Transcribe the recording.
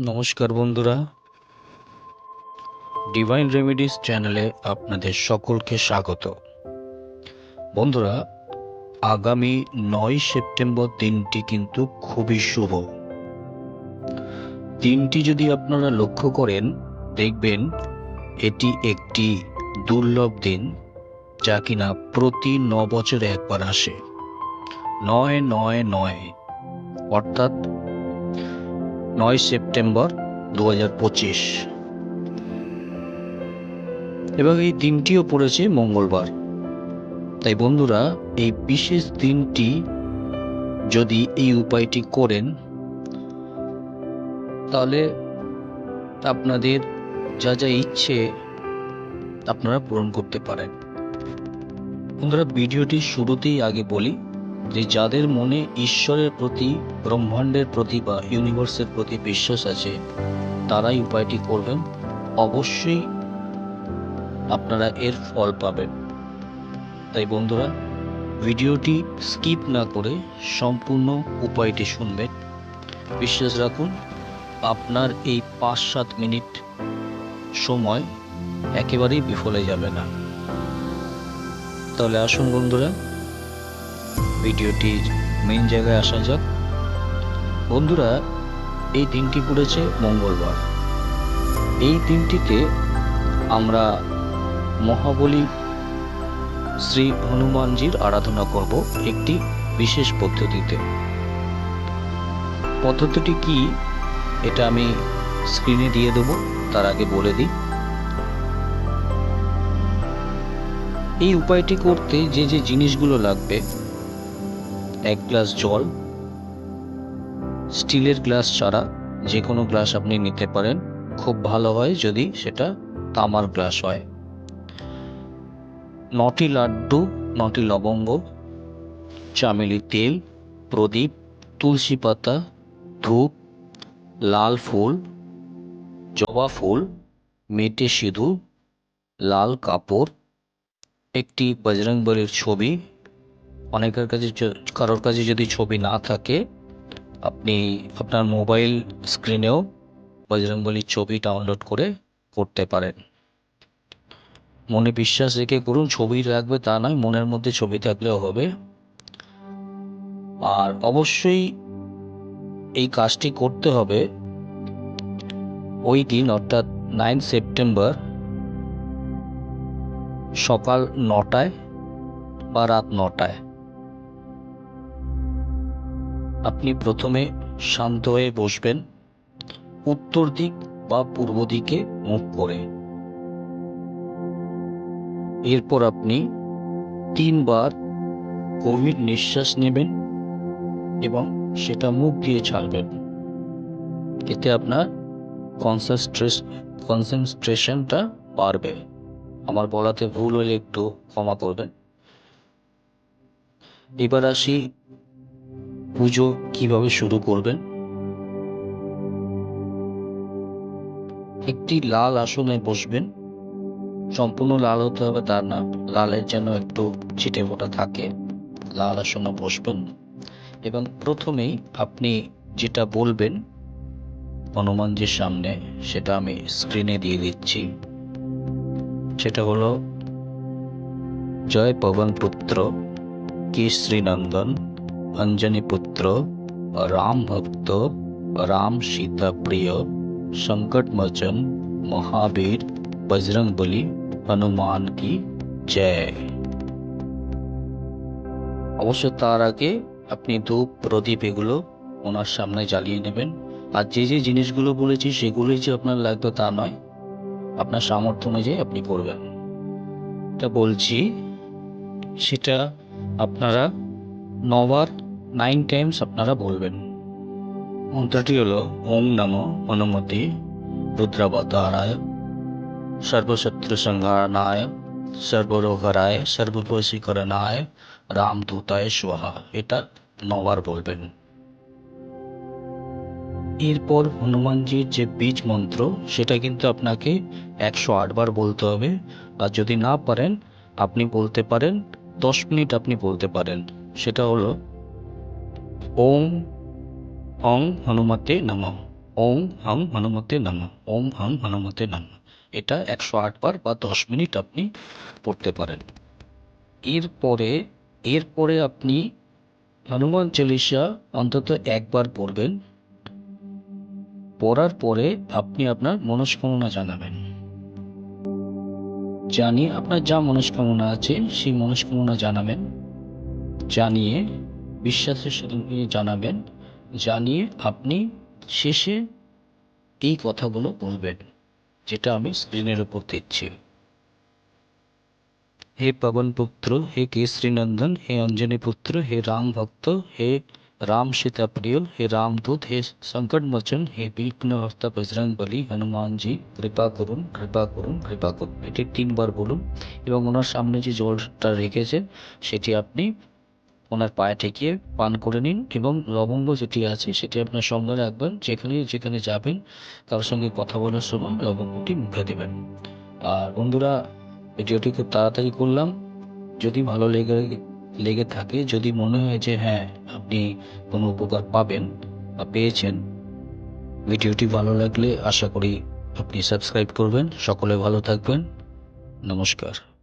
নমস্কার বন্ধুরা। Divine remedies চ্যানেলে আপনাদের সকলকে স্বাগত। বন্ধুরা, আগামী নয় সেপ্টেম্বর দিনটি কিন্তু খুবই শুভ। দিনটি যদি আপনারা লক্ষ্য করেন, দেখবেন এটি একটি দুর্লভ দিন, যা কিনা প্রতি ন বছরে একবার আসে। নয় নয় নয়। অর্থাৎ নয় সেপ্টেম্বর দু হাজার পঁচিশ। এবং এই দিনটিও পড়েছে মঙ্গলবার। তাই বন্ধুরা, এই বিশেষ দিনটি যদি এই উপায়টি করেন, তাহলে আপনাদের যা যা ইচ্ছে আপনারা পূরণ করতে পারেন। বন্ধুরা, ভিডিওটি শুরুতেই আগে বলি যে যাদের মনে ঈশ্বরের প্রতি, ব্রহ্মাণ্ডের প্রতি বা ইউনিভার্সের প্রতি বিশ্বাস আছে, তারাই উপায়টি করবেন। অবশ্যই আপনারা এর ফল পাবেন। তাই বন্ধুরা, ভিডিওটি স্কিপ না করে সম্পূর্ণ উপায়টি শুনবেন। বিশ্বাস রাখুন, আপনার এই পাঁচ সাত মিনিট সময় একেবারেই বিফলে যাবে না। তাহলে আসুন বন্ধুরা ভিডিওটির মেন জায়গায় আসা যাক। বন্ধুরা, এই দিনটি পড়েছে মঙ্গলবার। এই দিনটিতে আমরা মহাবলী শ্রী হনুমানজির আরাধনা করব একটি বিশেষ পদ্ধতিতে। পদ্ধতিটি কি, এটা আমি স্ক্রিনে দিয়ে দেবো, তার আগে বলে দিই। এই উপায়টি করতে যে যে জিনিসগুলো লাগবে এক গ্লাস জল, স্টিলের গ্লাস ছাড়া যে কোনো গ্লাস আপনি নিতে পারেন। খুব ভালো হয় যদি সেটা তামার গ্লাস হয়। নটি লাড্ডু, নটি লবঙ্গ, চামেলি তেল, প্রদীপ, তুলসী পাতা, ধূপ, লাল ফুল, জবা ফুল, মেটে সিঁদুর, লাল কাপড়, একটি বজরংবলীর ছবি অনেকের কাছে কারোর কাছে যদি ছবি না থাকে, আপনি আপনার মোবাইল স্ক্রিনেও বজরংবলীর ছবি ডাউনলোড করে করতে পারেন। মনে বিশ্বাস রেখে করুন, ছবি রাখবে তা নয়, মনের মধ্যে ছবি থাকলেও হবে। আর অবশ্যই এই কাজটি করতে হবে ওই দিন, অর্থাৎ নাইন সেপ্টেম্বর সকাল নটায় বা রাত নটায়। আপনি প্রথমে শান্ত হয়ে বসবেন। উত্তর দিক বা পূর্ব দিকে মুখ করে। এরপর আপনি তিনবার গভীর নিঃশ্বাস নেবেন এবং সেটা মুখ দিয়ে ছাড়বেন। এতে আপনার কনসেন্ট্রেস কনসেন্ট্রেশনটা বাড়বে। আমার বলাতে ভুল হলে একটু ক্ষমা করবেন। এবার আসি পুজো কীভাবে শুরু করবেন? একটি লাল আসনে বসবেন। সম্পূর্ণ লাল হতে হবে, তার না, লালের যেন একটু ছিটে ফোটা থাকে। লাল আসনে বসবেন। এবং প্রথমেই আপনি যেটা বলবেন হনুমানজির সামনে, সেটা আমি স্ক্রিনে দিয়ে দিচ্ছি। সেটা হলো, জয় পবন পুত্র কেশরীনন্দন অঞ্জনী পুত্র, রাম ভক্ত, রাম সীতা প্রিয়, সংকট মোচন, মহাবীর, বজরং বলি, হনুমান কি জয়। অবশ্য তার আগে আপনি ধূপ প্রদীপ এগুলো ওনার সামনে জ্বালিয়ে নেবেন। আর যে যে জিনিসগুলো বলেছি, সেগুলোই যে আপনার লাগবে তা নয়। আপনার সামর্থ্য অনুযায়ী আপনি করবেন। এটা বলছি, সেটা আপনারা নবার নাইন টাইমস আপনারা বলবেন। মন্ত্রটি হলো ওম নম অনুমতি রুদ্রাবতারায় সর্বশত্রু সংহারণায় সর্বরোগরায় সর্ববশীকরণায় রামদূতায় সোহা এটা নবার বলবেন। এরপর হনুমানজির যে বীজ মন্ত্র, সেটা কিন্তু আপনাকে একশো আটবার বলতে হবে। আর যদি না পারেন, আপনি বলতে পারেন, দশ মিনিট আপনি বলতে পারেন। সেটা হলো ওম অং হনুমতে নমঃ। ওম হাম হনুমতে নামা। ওম হাম হনুমতে নামা। এটা একশো আটবার বা দশ মিনিট আপনি পড়তে পারেন। এরপরে এরপরে আপনি হনুমান চল্লিশা অন্তত একবার পড়বেন। পড়ার পরে আপনি আপনার মনস্কামনা জানাবেন। জানিয়ে আপনার যা মনস্কামনা আছে সেই মনস্কামনা জানাবেন। জানিয়ে বিশ্বাসের সাথে জানাবেন, জানিয়ে আপনি শেষে এই কথাগুলো বলবেন, যেটা আমি স্ক্রিনের উপর দিচ্ছি। হে পবন পুত্র হে কেশরী নন্দন হে অঞ্জনী পুত্র হে রাম ভক্ত, হে রাম সীতা প্রিয় হে রামদূত হে মোচন হে বিঘ্ন হর্তা বজরং বলি হনুমানজি, কৃপা করুন কৃপা করুন কৃপা করুন। এটি তিনবার বলুন এবং ওনার সামনে যে জলটা রেখেছে, সেটি আপনি ওনার পায়ে ঠেকিয়ে পান করে নিন এবং লবঙ্গ যেটি আছে সেটি আপনার সঙ্গে রাখবেন যেখানে যেখানে যাবেন, কারোর সঙ্গে কথা বলার সময় লবঙ্গটি মুখে দেবেন। আর বন্ধুরা, ভিডিওটি খুব তাড়াতাড়ি করলাম। যদি ভালো লেগে লেগে থাকে, যদি মনে হয় যে হ্যাঁ আপনি কোনো উপকার পাবেন বা পেয়েছেন, ভিডিওটি ভালো লাগলে আশা করি আপনি সাবস্ক্রাইব করবেন। সকলে ভালো থাকবেন। নমস্কার।